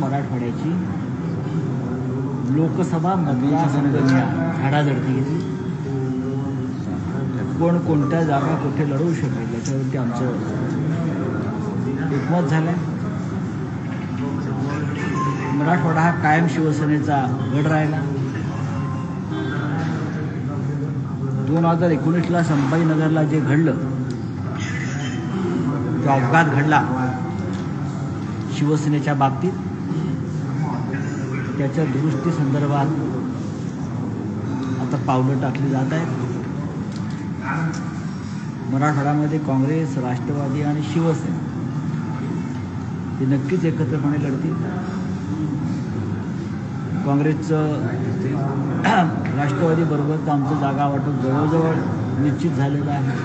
मराठवाड्याची लोकसभा मतदारसंघाच्या झाडाझडती घेतली. कोण कोणत्या जागा कुठे लढवू शकेल याच्यावरती आमचं एकमत झालं मराठवाडा हा कायम शिवसेनेचा गड राहिला. दोन हजार एकोणीसला संभाजीनगरला जे घडलं जो अपघात घडला शिवसेनेच्या बाबतीत. त्याच्या दुरुस्ती संदर्भात आता पावलं टाकली जात आहेत. मराठवाड्यामध्ये काँग्रेस राष्ट्रवादी आणि शिवसेना हे नक्कीच एकत्रपणे लढतील. काँग्रेसचं राष्ट्रवादीबरोबरचं आमचं जागा वाटप जवळजवळ निश्चित झालेलं आहे.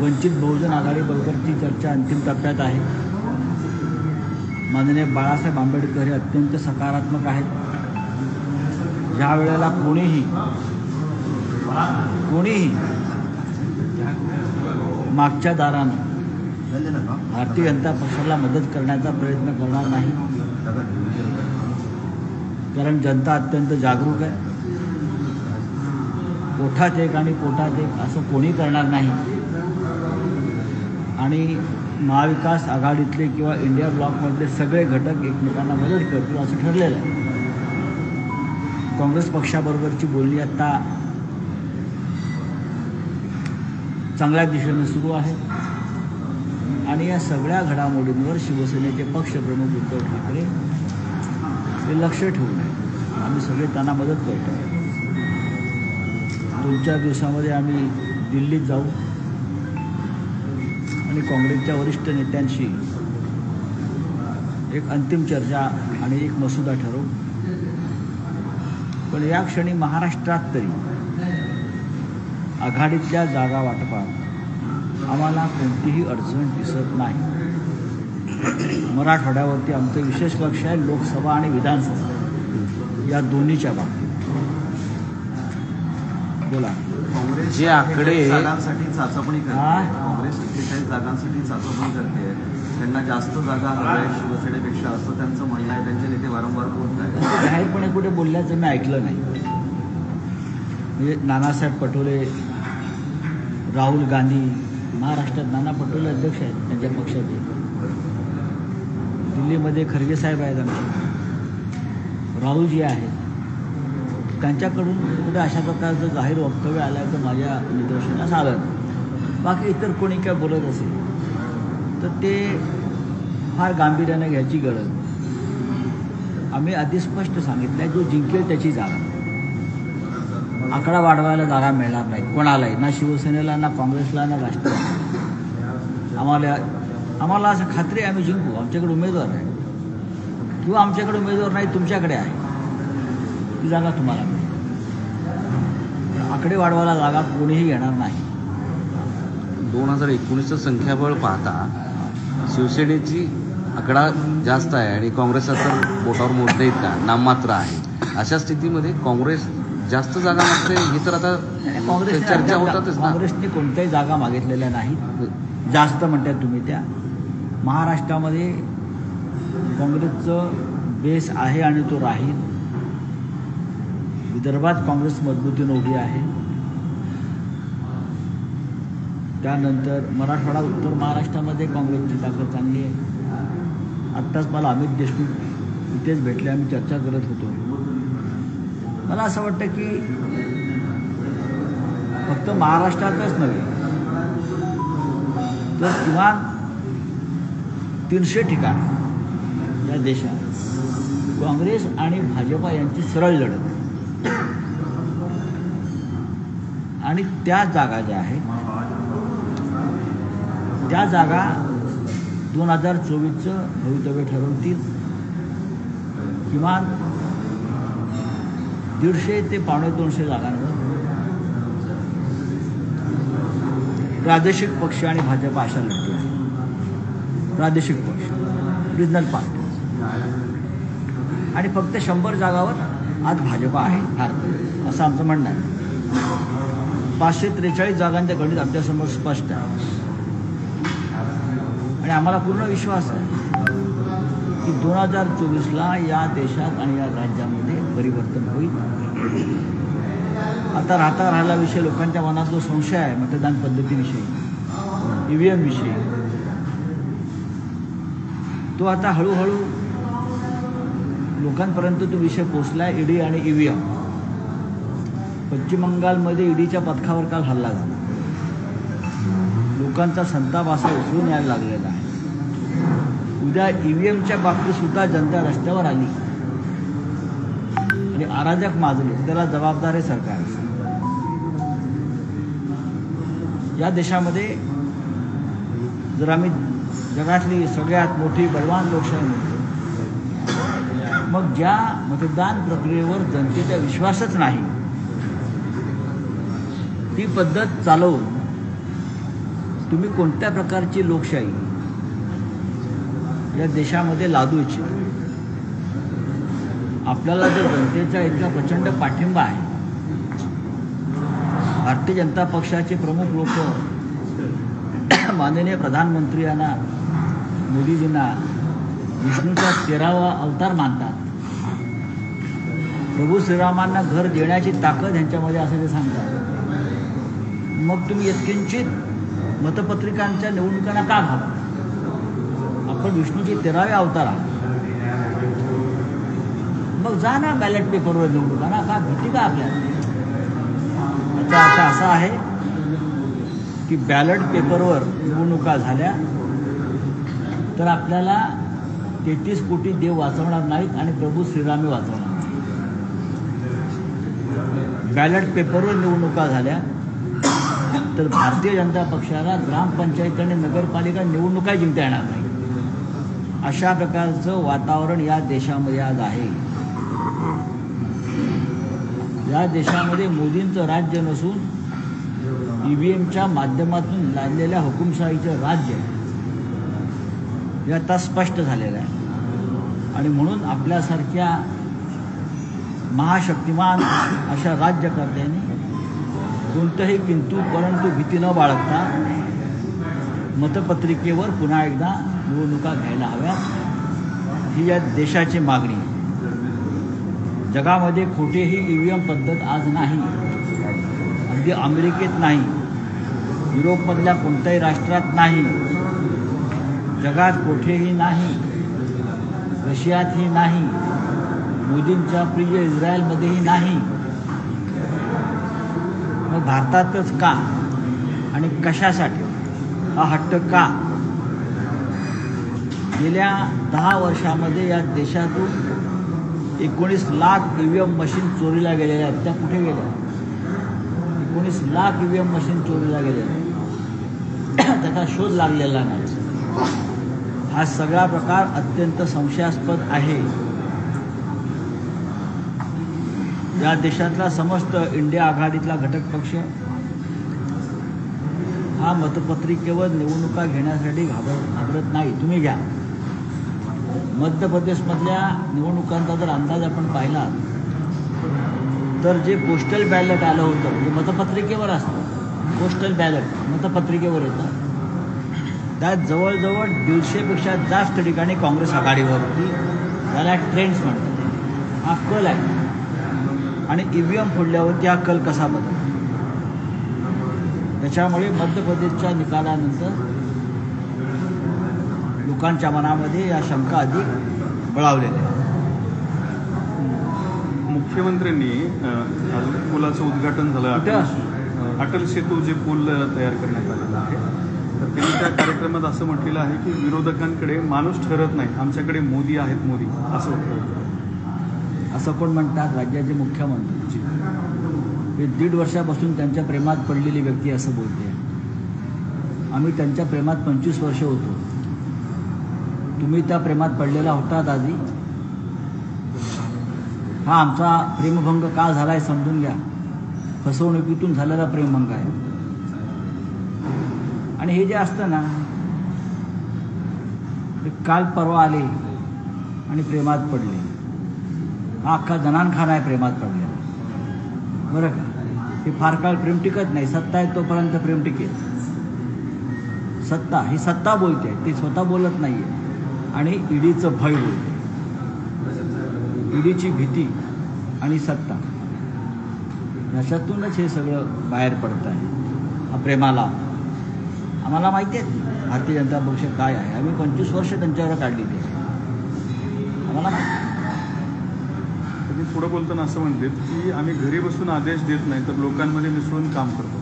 वंचित बहुजन आघाडीबरोबरची चर्चा अंतिम टप्प्यात आहे. माननीय बाळासाहेब आंबेडकर हे अत्यंत सकारात्मक आहेत. ज्या वेळेला कोणीही कोणीही मागच्या दारानं भारतीय जनता पक्षाला मदत करण्याचा प्रयत्न करणार नाही. कारण जनता अत्यंत जागरूक आहे. पोठात एक आणि पोटात एक असं कोणी करणार नाही. आणि महाविकास आघाडीतले किंवा इंडिया ब्लॉकमधले सगळे घटक एकमेकांना मदत करतील असं ठरलेलं आहे. काँग्रेस पक्षाबरोबरची बोलणी आत्ता चांगल्या दिशेने सुरू आहे. आणि या सगळ्या घडामोडींवर शिवसेनेचे पक्षप्रमुख उद्धव ठाकरे हे लक्ष ठेवून आहे आम्ही सगळे त्यांना मदत करतो. दोन चार दिवसामध्ये आम्ही दिल्लीत जाऊ. आणि काँग्रेसच्या वरिष्ठ नेत्यांशी एक अंतिम चर्चा आणि एक मसुदा ठरवू. पण या क्षणी महाराष्ट्रात तरी आघाडीतल्या जागा वाटपात आम्हाला कोणतीही अडचण दिसत नाही. मराठवाड्यावरती आमचं विशेष लक्ष आहे लोकसभा आणि विधानसभा. या दोन्हीच्या बाबतीत. बोला. काँग्रेस जे आकडे- चाचपणी हा? जागांसाठी चाचपणी करते. त्यांना जास्त जागा हव्या आहेत शिवसेनेपेक्षा असं त्यांचं म्हणणं आहे. त्यांचे नेते वारंवार बोलत आहेत. जाहीरपणे कुठे बोलल्याचं मी ऐकलं नाही. म्हणजे नानासाहेब पटोले राहुल गांधी महाराष्ट्रात नाना पटोले अध्यक्ष आहेत त्यांच्या पक्षाचे. दिल्लीमध्ये खरगे साहेब आहेत आमचे. राहुलजी आहेत. त्यांच्याकडून कुठे अशा प्रकारचं जाहीर वक्तव्य आलं तर माझ्या निदर्शनास आलं नाही. बाकी इतर कोणी काय बोलत असेल तर ते फार गांभीर्याने घ्यायची गरज आम्ही आधी स्पष्ट सांगितलं आहे जो जिंकेल त्याची जागा. आकडा वाढवायला जागा मिळणार नाही कोणालाही ना शिवसेनेला ना काँग्रेसला ना राष्ट्रवादी आम्हाला आम्हाला असं खात्री आहे आम्ही जिंकू. आमच्याकडे उमेदवार आहे. किंवा आमच्याकडे उमेदवार नाही तुमच्याकडे आहे. ती जागा तुम्हाला मिळेल. आकडे वाढवायला जागा कोणीही घेणार नाही. दोन हजार एकोणीसचं संख्याबळ पाहता शिवसेनेची आकडा जास्त आहे आणि काँग्रेसचा तर बोटावर मोडता येत का नाममात्र आहे. अशा स्थितीमध्ये काँग्रेस जास्त जागा मागते ही तर आता काँग्रेसने चर्चा होतातच काँग्रेसने कोणत्याही जागा मागितलेल्या नाहीत जास्त म्हणतात तुम्ही त्या. महाराष्ट्रामध्ये काँग्रेसचं बेस आहे आणि तो राहील. विदर्भात काँग्रेस मजबूतीने उभी आहे. त्यानंतर मराठवाडा उत्तर महाराष्ट्रामध्ये काँग्रेसची ताकद चांगली आहे आत्ताच मला अमित देशमुख इथेच भेटले आम्ही चर्चा करत होतो. मला असं वाटतं की फक्त महाराष्ट्रातच नव्हे तर किमान तीनशे ठिकाण या देशात काँग्रेस आणि भाजपा यांची सरळ लढत. आणि त्या जागा ज्या आहेत त्या जागा दोन हजार चोवीसचं भवितव्य ठरवतील. किमान दीडशे ते पावणे दोनशे जागांवर. प्रादेशिक पक्ष आणि भाजप अशा लढतील प्रादेशिक पक्ष रिजनल पार्टी. आणि फक्त शंभर जागावर आज भाजपा आहे भारत असं आमचं म्हणणं आहे. पाचशे त्रेचाळीस जागांच्या गणित आमच्यासमोर स्पष्ट आहे. आणि आम्हाला पूर्ण विश्वास आहे की दोन हजार चोवीसला या देशात आणि या राज्यामध्ये परिवर्तन होईल. आता राहता राहिला विषय लोकांच्या मनात जो संशय आहे मतदान पद्धतीविषयी ई व्ही एमविषयी तो आता हळूहळू लोकांपर्यंत तो विषय पोचला आहे ईडी आणि ई व्ही एम पश्चिम बंगालमध्ये ईडीच्या पथकावर काल हल्ला झाला. लोकांचा संताप असा उचलून यायला लागलेला आहे. उद्या ई एमच्या बाबतीत सुद्धा जनता रस्त्यावर आली. आणि अराजक माजले. त्याला जबाबदार आहे सरकार. या देशामध्ये जर आम्ही जगातली सगळ्यात मोठी बलवान लोकशाही म्हणतो मग ज्या मतदान प्रक्रियेवर जनतेचा विश्वासच नाही ती पद्धत चालवून तुम्ही कोणत्या प्रकारची लोकशाही या देशामध्ये लादू इच्छित आपल्याला जर जनतेचा इतका प्रचंड पाठिंबा आहे भारतीय जनता पक्षाचे प्रमुख लोक माननीय प्रधानमंत्री यांना मोदीजींना विष्णूचा तेरावा अवतार मानतात. प्रभू श्रीरामांना घर देण्याची ताकद ह्यांच्यामध्ये असं ते सांगतात. मग तुम्ही यत्किंचित मतपत्रिकांच्या निवडणुकांना का घाला आपण विष्णूचे तेरावे अवतार. आहात मग जा ना बॅलेट पेपरवर निवडणुका ना का भीती का आपल्याला? याचा अर्थ असा आहे की बॅलेट पेपरवर निवडणुका झाल्या तर आपल्याला तेहतीस कोटी देव वाचवणार नाहीत आणि प्रभू श्रीरामी वाचवणार बॅलेट पेपरवर निवडणुका झाल्या तर भारतीय जनता पक्षाला ग्रामपंचायत आणि नगरपालिका निवडणुका जिंकता येणार नाही अशा प्रकारचं वातावरण या देशामध्ये आज आहे. या देशामध्ये मोदींचं राज्य नसून ई व्ही एमच्या माध्यमातून लादलेल्या हुकुमशाहीचं राज्य हे आता स्पष्ट झालेलं आहे. आणि म्हणून आपल्यासारख्या महाशक्तिमान अशा राज्यकर्त्यांनी कोणतंही किंतु परंतु भीती न बाळगता मतपत्रिकेवर पुन्हा एकदा निवडणुका घ्यायला हव्यात ही या देशाची मागणी. जगामध्ये कुठेही ई व्ही एम पद्धत आज नाही. अगदी अमेरिकेत नाही. युरोपमधल्या कोणत्याही राष्ट्रात नाही. जगात कुठेही नाही. रशियातही नाही. मोदींच्या प्रिय इस्रायलमध्येही नाही. मग भारतातच का? आणि कशासाठी? हा हट्ट का? गेल्या दहा वर्षामध्ये या देशातून एकोणीस lakh E V M machine चोरीला गेलेल्या आहेत. त्या कुठे गेल्या? एकोणीस lakh E V M machine चोरीला गेलेल्या त्याचा शोध लागलेला नाही. हा सगळा प्रकार अत्यंत संशयास्पद आहे. या देशातला समस्त इंडिया आघाडीतला घटक पक्ष हा मतपत्रिकेवर निवडणुका घेण्यासाठी घाबर घाबरत नाही. तुम्ही घ्या. मध्य प्रदेशमधल्या निवडणुकांचा जर अंदाज आपण पाहिला तर जे पोस्टल बॅलेट आलं होतं म्हणजे मतपत्रिकेवर असतं पोस्टल बॅलेट मतपत्रिकेवर येतं. त्यात जवळजवळ दीडशेपेक्षा जास्त ठिकाणी काँग्रेस आघाडीवर होती त्याला ट्रेंड्स म्हणतात. हा कल आहे. आणि ई व्ही एम फोडल्यावरती हा कल कसा बदल त्याच्यामुळे मध्य प्रदेशच्या निकालानंतर लोकांच्या मनामध्ये या शंका अधिक बळावलेल्या आहेत. मुख्यमंत्र्यांनी पुलाचं उद्घाटन झालं. अटल सेतू जे पूल तयार करण्यात आलेलं आहे तर त्यांनी त्या कार्यक्रमात असं म्हटलेलं आहे की विरोधकांकडे माणूस ठरत नाही. आमच्याकडे मोदी आहेत मोदी. असं होतं. असं कोण म्हणतात राज्याचे मुख्यमंत्री. हे दीड वर्षापासून त्यांच्या प्रेमात पडलेली व्यक्ती असं बोलते. आम्ही त्यांच्या प्रेमात पंचवीस वर्ष होतो. तुम्ही त्या प्रेमात पडलेला होतात आधी? हा आमचा प्रेमभंग का झाला आहे समजून घ्या. फसवणुकीतून झालेला प्रेमभंग आहे. आणि हे जे असतं ना ते काल परवा आले आणि प्रेमात पडले. हा अख्खा जनानखाना आहे प्रेमात पडलेला. बरं का? हे फार काळ प्रेम टिकत नाही. सत्ता आहे तोपर्यंत प्रेम टिकेल. सत्ता ही सत्ता बोलते. ती स्वतः बोलत नाही आहे आणि ईडीचं भय बोलते ईडीची भीती आणि सत्ता. याच्यातूनच हे सगळं बाहेर पडतं आहे. हा प्रेमाला. आम्हाला माहिती आहे भारतीय जनता पक्ष काय आहे. आम्ही पंचवीस वर्ष त्यांच्यावर काढली ते. आम्हाला. तुम्ही पुढे बोलताना असं म्हणतात की आम्ही घरी बसून आदेश देत नाही तर लोकांमध्ये मिसळून काम करतो.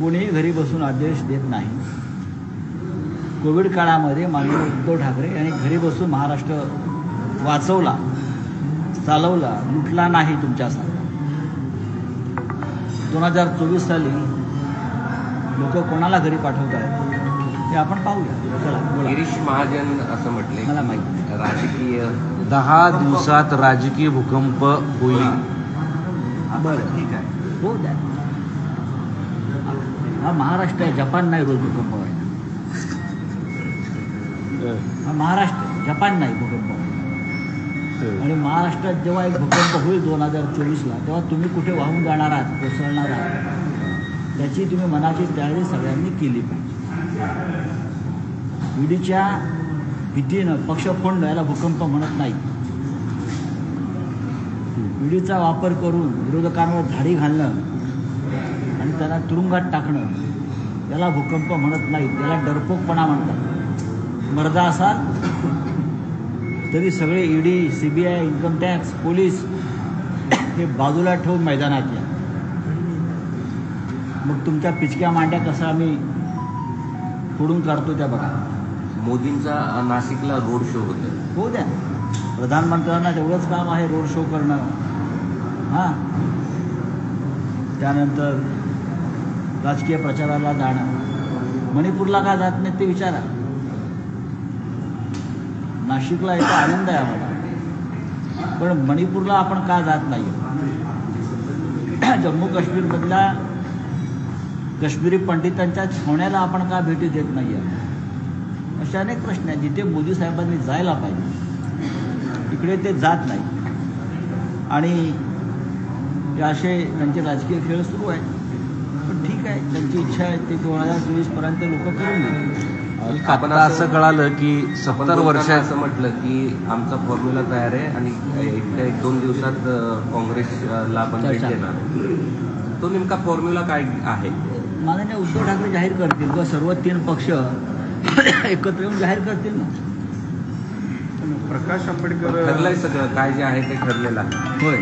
कोणीही घरी बसून आदेश देत नाही. कोविड काळामध्ये माननीय उद्धव ठाकरे यांनी घरी बसून महाराष्ट्र वाचवला चालवला लुटला नाही तुमच्यासारखा दोन हजार चोवीस साली लोक कोणाला घरी पाठवत आहेत ते आपण पाहूया. चला गिरीश महाजन असं म्हटले. मला माहिती राजकीय दहा दिवसात राजकीय भूकंप होईल. बरं ठीक आहे. हो द्या. हा महाराष्ट्र आहे जपान नाही रोज भूकंप. महाराष्ट्र जपान नाही भूकंप. आणि महाराष्ट्रात जेव्हा एक भूकंप होईल दोन हजार चोवीसला तेव्हा तुम्ही कुठे वाहून जाणार आहात कोसळणार आहात? त्याची तुम्ही मनाची तयारी सगळ्यांनी केली पाहिजे. ईडीच्या भीतीनं पक्ष फोडणं याला भूकंप म्हणत नाही ईडीचा वापर करून विरोधकांवर झाडी घालणं आणि त्यांना तुरुंगात टाकणं याला भूकंप म्हणत नाही त्याला डरपोकपणा म्हणतात. मर्दा असाल तरी सगळे ED C B I income tax police हे बाजूला ठेवून मैदानात या. मग तुमच्या पिचक्या मांड्या कसा आम्ही फोडून काढतो त्या बघा. मोदींचा नाशिकला रोड शो होता होऊ द्या. प्रधानमंत्र्यांना तेवढंच काम आहे रोड शो करणं. हां. त्यानंतर राजकीय प्रचाराला जाणं. मणिपूरला का जात नाही ते विचारा. नाशिकला याचा आनंद आहे आम्हाला. पण मणिपूरला आपण का जात नाही? जम्मू काश्मीरमधल्या काश्मीरी पंडितांच्या छावण्याला आपण का भेटी देत नाही? असे अनेक प्रश्न आहेत. जिथे मोदी साहेबांनी जायला पाहिजे तिकडे ते जात नाही. आणि असे त्यांचे राजकीय खेळ सुरू आहेत. पण ठीक आहे. त्यांची इच्छा आहे ते दोन हजार चोवीसपर्यंत लोक करून घेतील. आपण आता असं कळालं की सत्तर वर्षात असं म्हटलं की आमचा फॉर्म्युला तयार आहे आणि एक एक दोन दिवसात काँग्रेसला आपण भेट. देणार. तो नेमका फॉर्म्युला काय आहे? माननीय उद्धव ठाकरे जाहीर करतील किंवा सर्व तीन पक्ष एकत्र येऊन जाहीर करतील ना. पण प्रकाश आंबेडकर ठरलंय सगळं. काय जे आहे ते ठरलेलं आहे. होय.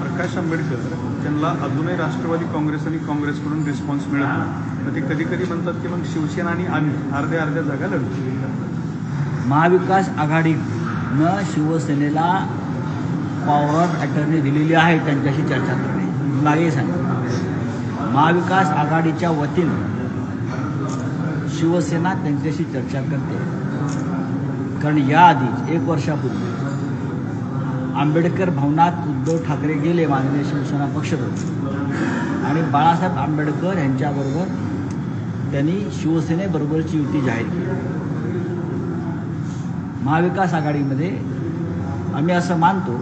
प्रकाश आंबेडकर त्यांना अजूनही राष्ट्रवादी काँग्रेस आणि काँग्रेसकडून रिस्पॉन्स मिळत नाही. मग ते कधी कधी म्हणतात की मग शिवसेना आणि आम्ही अर्ध्या अर्ध्या जागा लढू. महाविकास आघाडीनं शिवसेनेला पॉवर ऑफ अटर्नी दिलेली आहे त्यांच्याशी चर्चा करणे. मागे सांगितलं महाविकास आघाडीच्या वतीनं शिवसेना त्यांच्याशी चर्चा करते. कारण याआधी एक वर्षापूर्वी आंबेडकर भवनात उद्धव ठाकरे गेले माननीय शिवसेना पक्षप्रमुख आणि बाळासाहेब आंबेडकर यांच्याबरोबर त्यांनी शिवसेनेबरोबरची युती जाहीर केली. महाविकास आघाडीमध्ये आम्ही असं मानतो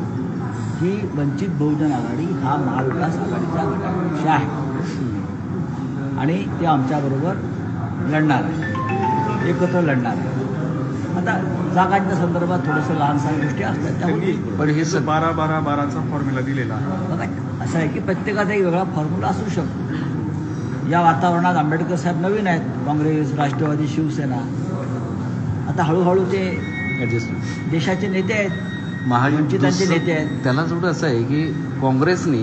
की वंचित बहुजन आघाडी हा महाविकास आघाडीचा घटक आहे. आणि ते आमच्याबरोबर लढणार आहे. एकत्र लढणार आहे. आता जागांच्या संदर्भात थोडंसं लहान सहान गोष्टी असतात. पण हे बारा बारा बाराचा फॉर्म्युला दिलेला आहे. असं आहे की प्रत्येकाचा एक वेगळा फॉर्म्युला असू शकतो. या वातावरणात आंबेडकर साहेब नवीन आहेत काँग्रेस राष्ट्रवादी शिवसेना. आता हळूहळू ते. देशाचे नेते आहेत महायुद्ध वंचितांचे नेते आहेत. त्याला जोड असं आहे की काँग्रेसनी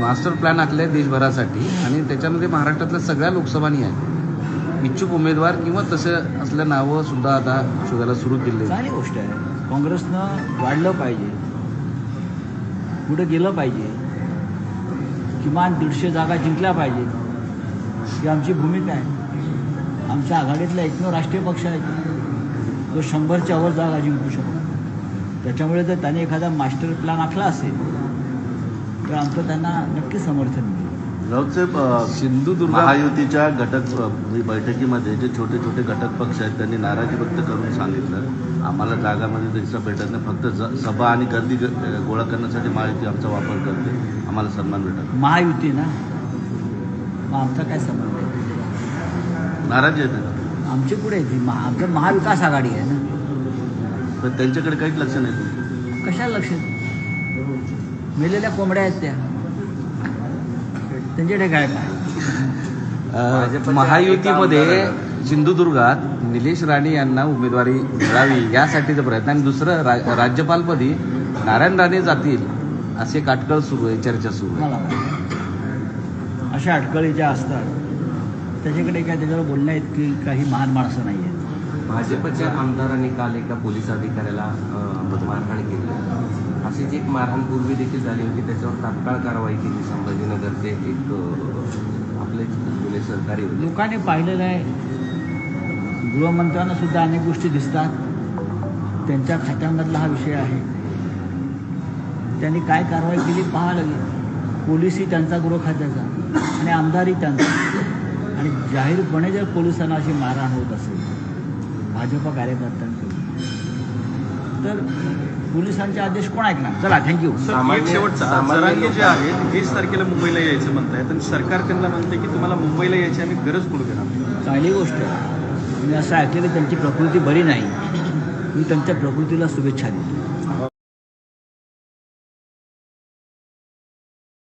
मास्टर प्लॅन आखले देशभरासाठी आणि त्याच्यामध्ये महाराष्ट्रातल्या सगळ्या लोकसभानी आहे. इच्छुक उमेदवार किंवा तसं असल्या नावं सुद्धा आता शोधायला सुरू केले चांगली गोष्ट आहे. काँग्रेसनं वाढलं पाहिजे. पुढे गेलं पाहिजे. किमान दीडशे जागा जिंकल्या पाहिजेत. ही आमची भूमिका आहे. आमच्या आघाडीतला एकमेव राष्ट्रीय पक्ष आहे. तो शंभरच्या वर जागा जिंकू शकतो. त्याच्यामुळे जर त्याने एखादा मास्टर प्लॅन आखला असेल तर आमचं त्यांना नक्की समर्थन मिळेल. राऊतसाहेब सिंधुदुर्ग महायुतीच्या घटक अ, बैठकीमध्ये जे छोटे छोटे घटक पक्ष आहेत त्यांनी नाराजी व्यक्त करून सांगितलं. आम्हाला जागामध्ये हिस्सा भेटत नाही. फक्त ज- सभा आणि गर्दी गोळा करण्यासाठी महायुती आमचा वापर करते. आम्हाला सन्मान भेटत महायुती ना? मग आमचा काय संबंध आहे? नाराजी आहे त्यांना. आमची पुढे ती? महा आमचं महाविकास आघाडी आहे ना. पण त्यांच्याकडे काहीच लक्ष नाही. कशाला लक्ष? मेलेल्या कोंबड्या आहेत त्या. त्यांच्याकडे काय काय महायुतीमध्ये सिंधुदुर्गात निलेश राणे यांना उमेदवारी मिळावी यासाठीचा प्रयत्न आणि दुसरं रा- राज्यपालपदी नारायण राणे जातील असे काटकळ सुरू आहे चर्चा सुरू आहे. अशा अडकळी ज्या असतात त्याच्याकडे काय त्याच्यावर बोलण्या इतकी काही महान माणसं नाही आहेत? भाजपच्या आमदारांनी काल एका पोलीस अधिकाऱ्याला मारहाण केली. अशीच एक मारहाण पूर्वी देखील झाली होती त्याच्यावर तात्काळ कारवाई केली. संभाजीनगरचे एक आपले जुने सहकारी होते. लोकांनी पाहिलेलं आहे गृहमंत्र्यांना सुद्धा अनेक गोष्टी दिसतात. त्यांच्या खात्यामधला हा विषय आहे. त्यांनी काय कारवाई केली पाहा लागेल पोलिसही त्यांचा गृह खात्याचा आणि आमदारही त्यांचा. आणि जाहीरपणे जर पोलिसांना अशी मारहाण होत असेल भाजप कार्यकर्त्यांकडून तर पोलिसांचे आदेश कोण ऐकणार? चला थँक्यू शेवटचा जे आहेत वीस तारखेला मुंबईला यायचं म्हणतायत आणि सरकार त्यांना म्हणते की तुम्हाला मुंबईला यायची आम्ही गरज पडू देणार चांगली गोष्ट आहे. मी असं ऐकलं की त्यांची प्रकृती बरी नाही. मी त्यांच्या प्रकृतीला शुभेच्छा देतो.